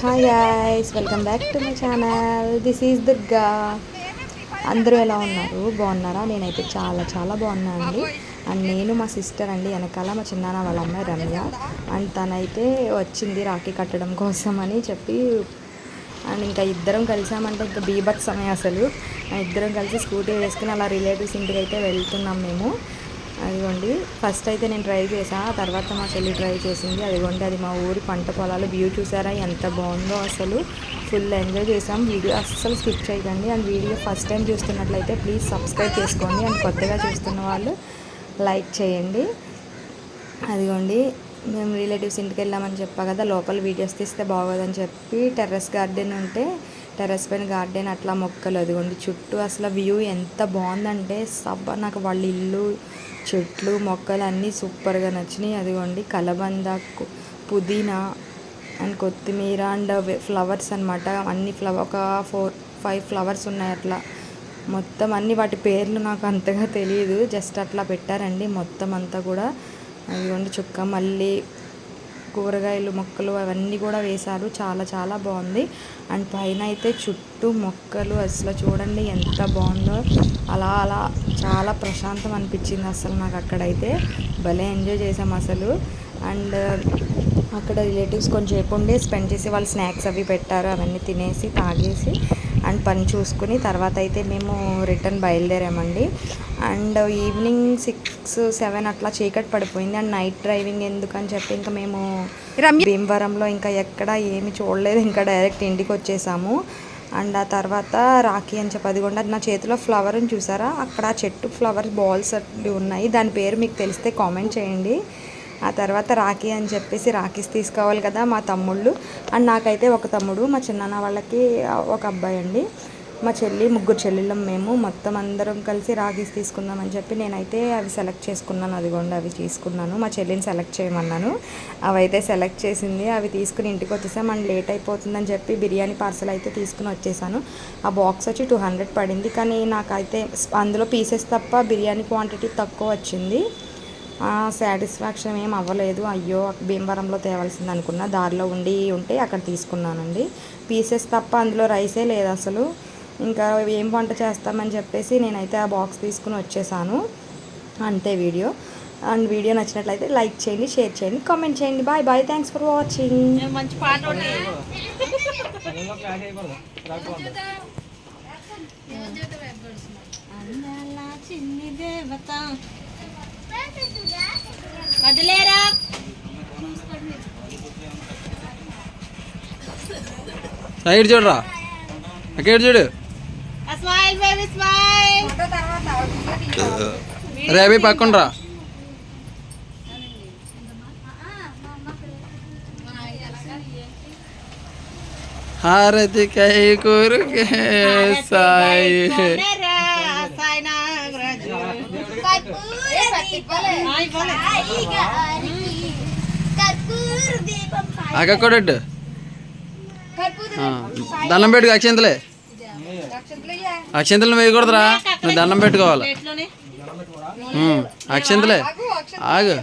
Hi guys welcome back to my channel this is Durga అందరూ ఎలా ఉన్నారు? బాగున్నారా? నేనైతే చాలా చాలా బాగున్నాను అండి అండ్ నేను మా సిస్టర్ అండి వెనకాల మా చిన్నాన్న వాళ్ళ అమ్మాయి రమ్య. అండ్ తనైతే వచ్చింది రాఖీ కట్టడం కోసం అని చెప్పి. అండ్ ఇంకా ఇద్దరం కలిసామంటే ఇంకా బీభత్ సమయం అసలు ఇద్దరం కలిసి స్కూటీ వేసుకుని అలా రిలేటివ్స్ ఇంటికి అయితే వెళ్తున్నాం మేము. అదిగోండి ఫస్ట్ అయితే నేను ట్రై చేసా తర్వాత మా చెల్లి ట్రై చేసింది. అదిగోండి అది మా ఊరి పంట పొలాలు. వ్యూ చూసారా ఎంత బాగుందో అసలు. ఫుల్ ఎంజాయ్ చేసాం వీడియో అస్సలు స్కిప్ చేయకండి. అండ్ వీడియో ఫస్ట్ టైం చూస్తున్నట్లయితే ప్లీజ్ సబ్స్క్రైబ్ చేసుకోండి. అండ్ కొత్తగా చూస్తున్న వాళ్ళు లైక్ చేయండి. అదిగోండి మేము రిలేటివ్స్ ఇంటికి వెళ్ళామని చెప్పా కదా లోపల వీడియోస్ తీస్తే బాగోదని చెప్పి టెర్రస్ గార్డెన్ ఉంటే టెర్రస్ పైన గార్డెన్ అట్లా మొక్కలు అదిగోండి. చుట్టూ అసలు వ్యూ ఎంత బాగుందంటే సబ్బ నాకు వాళ్ళ ఇల్లు చెట్లు మొక్కలు అన్నీ సూపర్గా నచ్చినాయి. అదిగోండి కలబంద పుదీనా అండ్ కొత్తిమీర అండ్ ఫ్లవర్స్ అనమాట అన్ని ఫ్లవర్ ఒక ఫోర్ ఫైవ్ ఫ్లవర్స్ ఉన్నాయి అట్లా. మొత్తం అన్ని వాటి పేర్లు నాకు అంతగా తెలియదు జస్ట్ అట్లా పెట్టారండి మొత్తం అంతా కూడా. అదిగోండి చుక్క మళ్ళీ కూరగాయలు మొక్కలు అవన్నీ కూడా వేశారు. చాలా చాలా బాగుంది. అండ్ పైన అయితే చుట్టూ మొక్కలు అసలు చూడండి ఎంత బాగుందో. అలా అలా చాలా ప్రశాంతం అనిపించింది అసలు నాకు అక్కడైతే. భలే ఎంజాయ్ చేసాం అసలు. అండ్ అక్కడ రిలేటివ్స్ కొంచెంసేపు ఉండి స్పెండ్ చేసి వాళ్ళు స్నాక్స్ అవి పెట్టారు అవన్నీ తినేసి తాగేసి. అండ్ పని చూసుకుని తర్వాత అయితే మేము రిటర్న్ బయలుదేరామండి. అండ్ ఈవినింగ్ సిక్స్ సెవెన్ అట్లా చీకటి పడిపోయింది. అండ్ నైట్ డ్రైవింగ్ ఎందుకని చెప్పి ఇంకా మేము భీమవరంలో ఇంకా ఎక్కడ ఏమి చూడలేదు. ఇంకా డైరెక్ట్ ఇంటికి వచ్చేసాము. అండ్ ఆ తర్వాత రాఖీ అని చెప్పి అది కూడా నా చేతిలో ఫ్లవర్ని చూసారా? అక్కడ చెట్టు ఫ్లవర్ బాల్స్ అవి ఉన్నాయి. దాని పేరు మీకు తెలిస్తే కామెంట్ చేయండి. ఆ తర్వాత రాఖీ అని చెప్పేసి రాఖీస్ తీసుకోవాలి కదా మా తమ్ముళ్ళు. అండ్ నాకైతే ఒక తమ్ముడు మా చిన్నాన్న వాళ్ళకి ఒక అబ్బాయి అండి. మా చెల్లి ముగ్గురు చెల్లెళ్ళం మేము. మొత్తం అందరం కలిసి రాఖీస్ తీసుకుందామని చెప్పి నేనైతే అవి సెలెక్ట్ చేసుకున్నాను. అదిగోండి అవి తీసుకున్నాను. మా చెల్లిని సెలెక్ట్ చేయమన్నాను. అవి అయితే సెలెక్ట్ చేసింది. అవి తీసుకుని ఇంటికి వచ్చేసాం. అండ్ లేట్ అయిపోతుందని చెప్పి బిర్యానీ పార్సల్ అయితే తీసుకుని వచ్చేసాను. ఆ బాక్స్ వచ్చి టూ హండ్రెడ్ పడింది. కానీ నాకైతే అందులో పీసెస్ తప్ప బిర్యానీ క్వాంటిటీ తక్కువ వచ్చింది. సాటిస్ఫాక్షన్ ఏం అవ్వలేదు. అయ్యో భీమవరంలో తేవాల్సింది అనుకున్నా దారిలో ఉండి ఉంటే అక్కడ తీసుకున్నానండి. పీసెస్ తప్ప అందులో రైసే లేదు అసలు. ఇంకా ఏం వంట చేస్తామని చెప్పేసి నేనైతే ఆ బాక్స్ తీసుకుని వచ్చేసాను. అంతే వీడియో. అండ్ వీడియో నచ్చినట్లయితే లైక్ చేయండి షేర్ చేయండి కామెంట్ చేయండి. Bye bye. Thanks for watching. మంచి పాట చిన్ని దేవత వదిలేరా? సైడ్ చూడరా. అక్కడ చూడు. Smile baby smile. రే అవి పక్కండ్రా. హారతి కై కూరుకే సాయి. సాయి నాగరాజు. అక్క కొడట్టు దండం పెట్టుకో అక్షంతలే. అక్షంతలు వేయకూడదురా. నువ్వు దండం పెట్టుకోవాలి. అక్షంతలే. ఆగు